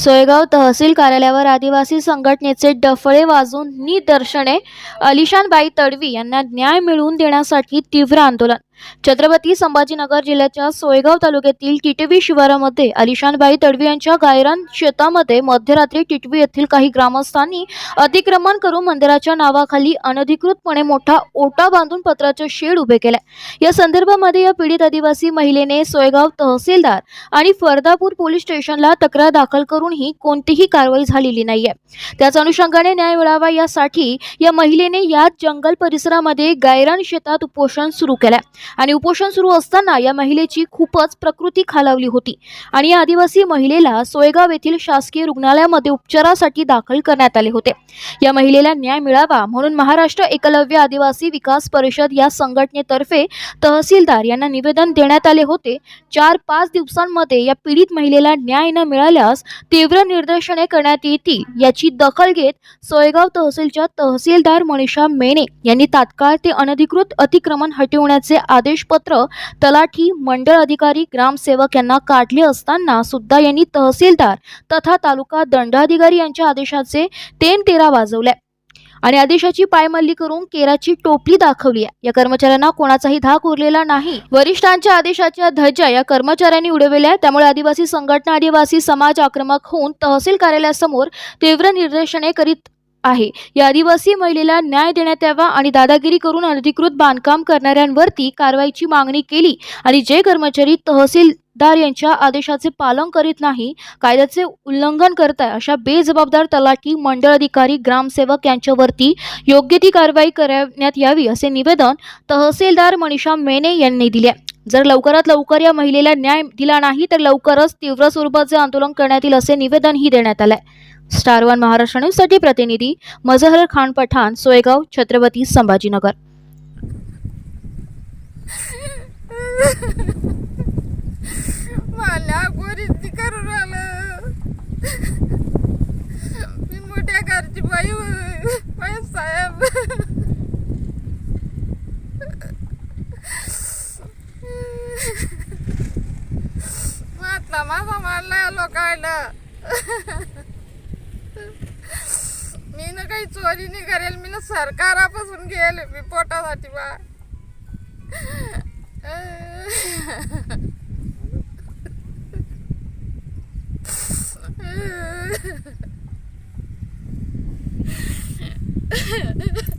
सोयगाव तहसील कार्यालयावर आदिवासी संघटनेचे डफळे वाजून निदर्शने अलिशानबाई तडवी यांना न्याय मिळवून देण्यासाठी तीव्र आंदोलन. छत्रपती संभाजीनगर जिल्ह्याच्या सोयगाव तालुक्यातील टिटवी शिवारामध्ये अलिशानबाई तडवी यांच्या गायरान शेतामध्ये मध्यरात्री टिटवी येथील काही ग्रामस्थांनी अतिक्रमण करून मंदिराच्या नावाखाली अनधिकृतपणे मोठा ओटा बांधून पत्राचे शेड उभे केले. या संदर्भामध्ये या पीडित आदिवासी महिलेने सोयगाव तहसीलदार आणि फरदापूर पोलीस स्टेशनला तक्रार दाखल करूनही कोणतीही कारवाई झालेली नाहीये. त्याच अनुषंगाने न्याय मिळावा यासाठी या महिलेने याच जंगल परिसरामध्ये गायरान शेतात उपोषण सुरू केलंय. आणि उपोषण सुरू असताना या महिलेची खूपच प्रकृती खालावली होती. आणि या आदिवासी महिलेला सोयगाव येथील शासकीय रुग्णालयामध्ये उपचारासाठी दाखल करण्यात आले होते. या महिलेला न्याय मिळावा म्हणून महाराष्ट्र एकलव्य आदिवासी विकास परिषद या संघटनेतर्फे तहसीलदार यांना निवेदन देण्यात आले होते. चार पाच दिवसांमध्ये या पीडित महिलेला न्याय न मिळाल्यास तीव्र निर्देशने करण्यात येतील याची दखल घेत सोयगाव तहसीलच्या तहसीलदार मनीषा मेने यांनी तात्काळ ते अनधिकृत अतिक्रमण हटविण्याचे आदेशपत्र तलाठी मंडळ अधिकारी ग्रामसेवक यांना काढले असताना सुद्धा यांनी तहसीलदार तथा तालुका दंडाधिकारी यांच्या आदेशाचे तेन तेरा वाजवल्या आणि आदेशाची पायमल्ली करून केराची टोपली दाखवली आहे. या कर्मचाऱ्यांना कोणाचाही धाक उरलेला नाही. वरिष्ठांच्या आदेशाच्या धज्जा या कर्मचाऱ्यांनी उडविल्या त्यामुळे आदिवासी संघटना आदिवासी समाज आक्रमक होऊन तहसील कार्यालयासमोर तीव्र निर्देशने करीत आहे. या आदिवासी महिलेला न्याय देण्यात यावा आणि दादागिरी करून अनधिकृत बांधकाम करणाऱ्यांवरती कारवाईची मागणी केली आणि जे कर्मचारी तहसीलदार यांच्या आदेशाचे पालन करीत नाही कायद्याचे उल्लंघन करत आहे अशा बेजबाबदार तलाठी मंडळ अधिकारी ग्रामसेवक यांच्यावरती योग्य ती कारवाई करण्यात यावी असे निवेदन तहसीलदार मनीषा मेने यांनी दिले जर लवकरात लवकर या महिलेला न्याय दिला नाही तर लवकरच तीव्र स्वरूपाचे आंदोलन करण्यात येईल असे निवेदनही देण्यात आलंय. स्टार वन महाराष्ट्र न्यूजसाठी प्रतिनिधी मजहर खान पठाण सोयगाव छत्रपती संभाजीनगर. चाललाय लोकायला मी ना काही चोरी नाही करेल मी ना सरकारापासून घेल मी पोटासाठी बा.